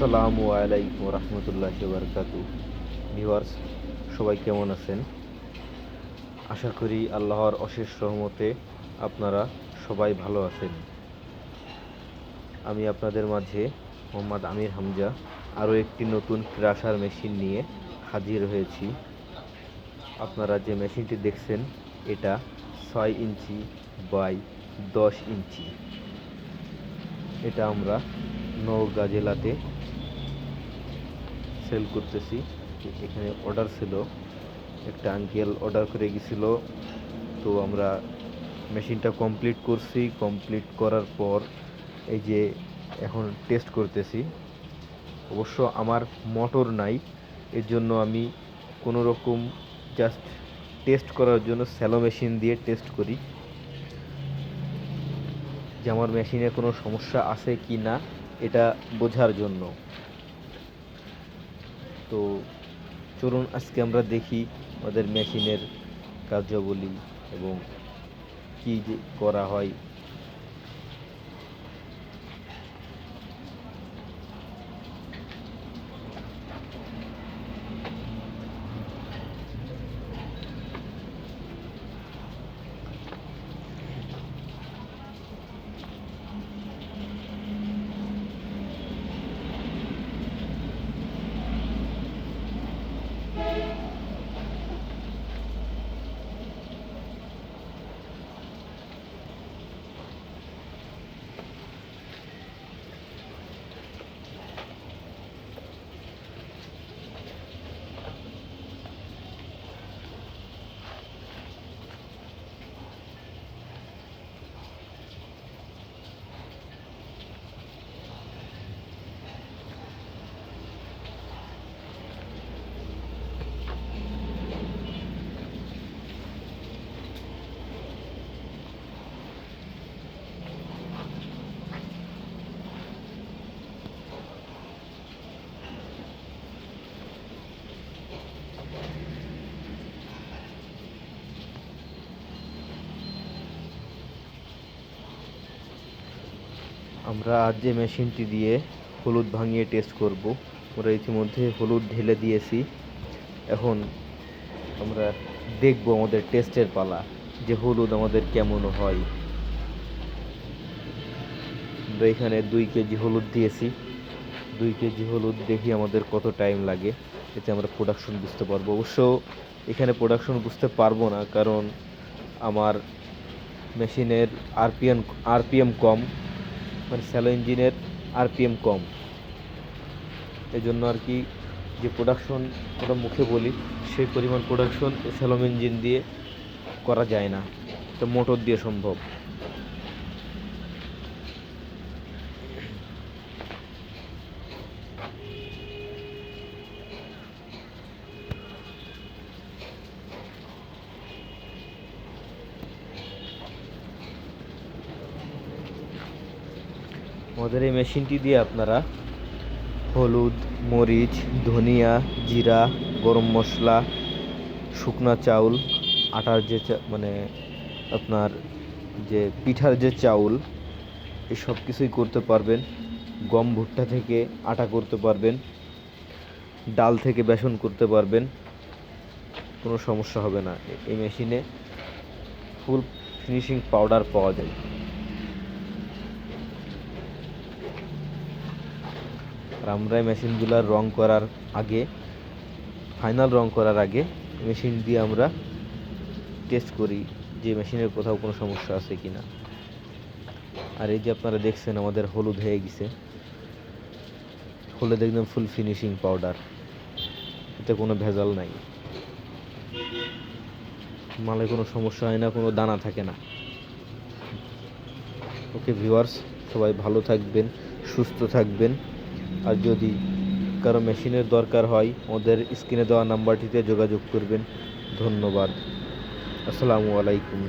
আসসালামু আলাইকুম রহমতুল্লাহ বারকাতু ভিউয়ার্স সবাই কেমন আছেন? আশা করি আল্লাহর অশেষ রহমতে আপনারা সবাই ভালো আছেন। আমি আপনাদের মাঝে মোহাম্মদ আমির হামজা, আরও একটি নতুন ক্রাশার মেশিন নিয়ে হাজির হয়েছি। আপনারা যে মেশিনটি দেখছেন, এটা ছয় ইঞ্চি বাই দশ ইঞ্চি। এটা আমরা নওগাঁ জেলাতে সেল করতেছি। এখানে অর্ডার ছিল। একটা আঙ্কেল অর্ডার করে গেছিল। তো আমরা মেশিনটা কমপ্লিট করছি। কমপ্লিট করার পর এই যে এখন টেস্ট করতেছি। অবশ্য আমার মোটর নাই। এর জন্য আমি কোনো রকম জাস্ট টেস্ট করার জন্য স্যালো মেশিন দিয়ে টেস্ট করি। যে আমার মেশিনে কোনো সমস্যা আছে কি না এটা বোঝার জন্য। তো চলুন আজকে আমরা দেখি আমাদের মেশিনের কার্যাবলী এবং কি করা হয়। আমরা আজ যে মেশিনটি দিয়ে হলুদ ভাঙিয়ে টেস্ট করব, আমরা ইতিমধ্যে হলুদ ঢেলে দিয়েছি। এখন আমরা দেখব আমাদের টেস্টের পালা, যে হলুদ আমাদের কেমন হয়। আমরা এখানে দুই কেজি হলুদ দিয়েছি। দুই কেজি হলুদ দেখি আমাদের কত টাইম লাগে। এতে আমরা প্রোডাকশন বুঝতে পারব। অবশ্য এখানে প্রোডাকশন বুঝতে পারব না, কারণ আমার মেশিনের আরপিএম আরপিএম কম। মানে স্যালো ইঞ্জিনের আরপিএম কম। এই জন্য আর কি যে প্রোডাকশন ওটা মুখে বলি, সেই পরিমাণ প্রোডাকশন স্যালো ইঞ্জিন দিয়ে করা যায় না। তো মোটর দিয়ে সম্ভব। আমাদের এই মেশিনটি দিয়ে আপনারা হলুদ, মরিচ, ধনিয়া, জিরা, গরম মশলা, শুকনা চাউল, আটার যে মানে আপনার যে পিঠার যে চাউল এই সব কিছুই করতে পারবেন। গম ভুট্টা থেকে আটা করতে পারবেন। ডাল থেকে বেসন করতে পারবেন। কোনো সমস্যা হবে না। এই মেশিনে ফুল ফিনিশিং পাউডার পাওয়া যায়। আর আমরা মেশিনগুলার রং করার আগে ফাইনাল রং করার আগে মেশিন দিয়ে আমরা টেস্ট করি যে মেশিনের কোথাও কোনো সমস্যা আছে কি না আর এই যে আপনারা দেখছেন, আমাদের হলুদ হয়ে গেছে। হলুদ একদম ফুল ফিনিশিং পাউডার এতে কোনো ভেজাল নাই। মালে কোনো সমস্যা হয় না, কোনো দানা থাকে না। ওকে ভিউয়ার্স সবাই ভালো থাকবেন, সুস্থ থাকবেন। আর যদি কারও মেশিনের দরকার হয়, ওদের স্ক্রিনে দেওয়া নাম্বারটিতে যোগাযোগ করবেন। ধন্যবাদ। আসসালামু আলাইকুম।